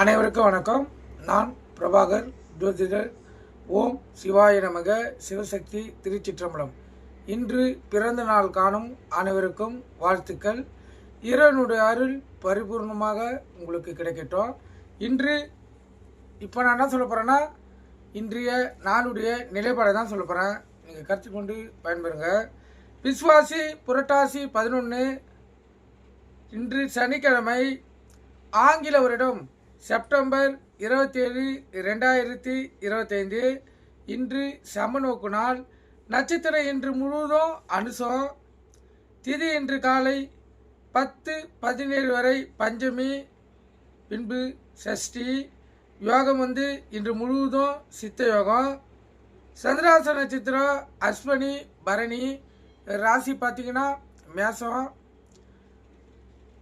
அனைவருக்கும் வணக்கம். நான் பிரபாகர் ஜோதிடர். ஓம் சிவாய நமக. சிவசக்தி திருச்சிற்றம்பலம். இன்று பிறந்த நாள் காணும் அனைவருக்கும் வாழ்த்துக்கள். இறைவனுடைய அருள் பரிபூர்ணமாக உங்களுக்கு கிடைக்கட்டும். இன்று இப்போ நான் என்ன சொல்ல போகிறேன்னா இன்றைய நாளுடைய நிலைப்பாடை தான் சொல்ல போகிறேன் நீங்கள் கருத்து கொண்டு பயன்பெறுங்க. விஸ்வாசி புரட்டாசி பதினொன்று இன்று சனிக்கிழமை ஆங்கில வருடம் செப்டம்பர் இருபத்தேழு ரெண்டாயிரத்தி இருபத்தைந்து. இன்று சமநோக்கு நாள். நட்சத்திரம் இன்று முழுவதும் அனுசம். திதி இன்று காலை பத்து பதினேழு வரை பஞ்சமி. பின்பு சஷ்டி. யோகம் வந்து இன்று முழுவதும் சித்த யோகம். சந்திராச நட்சத்திரம் அஸ்வினி பரணி. ராசி பார்த்தீங்கன்னா மேசம்.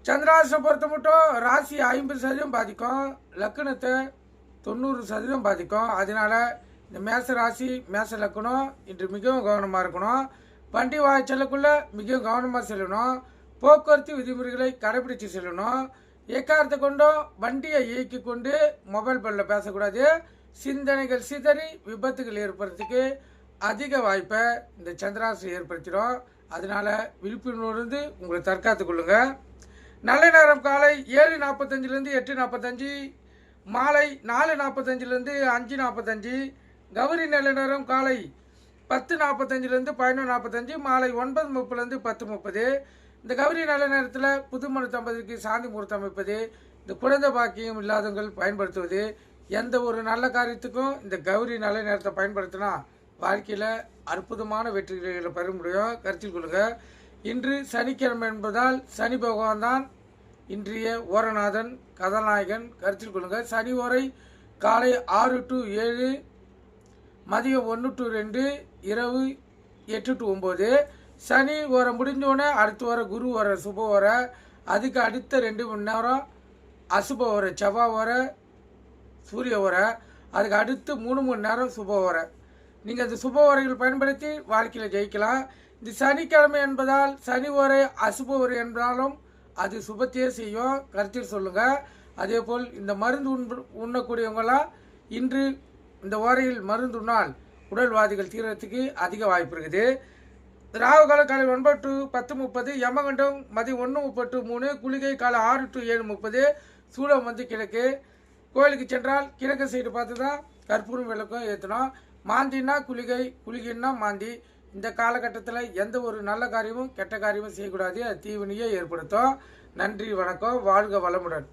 சந்திராசை பொறுத்த மட்டும் ராசி ஐம்பது சதவீதம் பாதிக்கும் லக்கணத்தை தொண்ணூறு சதவீதம் பாதிக்கும். அதனால இந்த மேச ராசி மேச லக்கணம் இன்று மிகவும் கவனமாக இருக்கணும். வண்டி வாய் மிகவும் கவனமாக செல்லணும். போக்குவரத்து விதிமுறைகளை கடைபிடித்து செல்லணும். எக்காரத்தை கொண்டும் வண்டியை இயக்கி கொண்டு மொபைல் பல்ல பேசக்கூடாது. சிந்தனைகள் சிதறி விபத்துகள் ஏற்படுறதுக்கு அதிக வாய்ப்பை இந்த சந்திராசு ஏற்படுத்திடும். அதனால விழிப்புணர்வு உங்களை தற்காத்துக் கொள்ளுங்கள் நல்ல நேரம் காலை ஏழு நாற்பத்தஞ்சிலேருந்து எட்டு நாற்பத்தஞ்சு மாலை நாலு நாற்பத்தஞ்சிலேருந்து அஞ்சு நாற்பத்தஞ்சு கௌரி நல்ல நேரம் காலை பத்து நாற்பத்தஞ்சிலேருந்து பதினொன்று நாற்பத்தஞ்சு மாலை ஒன்பது முப்பதுலேருந்து பத்து முப்பது. இந்த கௌரி நல்ல நேரத்தில் புதுமணு தம்பதிக்கு சாந்தி முகூர்த்தம் அமைப்பது இந்த குழந்தை பாக்கியம் இல்லாதவங்கள் பயன்படுத்துவது எந்த ஒரு நல்ல காரியத்துக்கும் இந்த கௌரி நல்ல நேரத்தை பயன்படுத்தினா வாழ்க்கையில் அற்புதமான வெற்றிகளை பெற முடியும். கருத்தில் கொள்ளுங்கள் இன்று சனிக்கிழமை என்பதால் சனி பகவான் தான் இன்றைய ஓரநாதன் கதாநாயகன். கருத்தில் கொள்ளுங்கள். சனி ஓரை காலை ஆறு டு ஏழு மதியம் ஒன்று டு ரெண்டு இரவு எட்டு டு ஒம்பது சனி ஓரம் முடிஞ்சோடனே அடுத்து வர குரு வர சுப வர அதுக்கு அடுத்த ரெண்டு மணி நேரம் அசுப வர செவ்வாய் வர சூரிய வர அதுக்கு அடுத்து மூணு மணி நேரம் சுப வர நீங்கள் அந்த சுப உரைகள் பயன்படுத்தி வாழ்க்கையில் ஜெயிக்கலாம். இந்த சனிக்கிழமை என்பதால் சனி உரை அசுப உரை என்றாலும் அது சுபத்தையே செய்யும். கருத்தில் சொல்லுங்கள் அதே போல் இந்த மருந்து உண் உண்ணக்கூடியவங்களாம் இன்று இந்த ஓரையில் மருந்து உண்ணால் உடல்வாதிகள் தீரத்துக்கு அதிக வாய்ப்பு இருக்குது. ராகு கால காலை ஒன்பது டு பத்து முப்பது யமகண்டம் மதியம் ஒன்று முப்பது மூணு குளிகை காலை ஆறு டு ஏழு முப்பது சூளம் வந்து கிழக்கு. கோயிலுக்கு சென்றால் கிழக்கு சைடு பார்த்து தான் கற்பூரம் விளக்கம் ஏற்றணும் மாந்தின்னா குளிகை குளிகைன்னா மாந்தி. இந்த காலகட்டத்தில் எந்த ஒரு நல்ல காரியமும் கெட்ட காரியமும் செய்யக்கூடாது. அது தீவினையே ஏற்படுத்தும். நன்றி வணக்கம். வாழ்க வளமுடன்.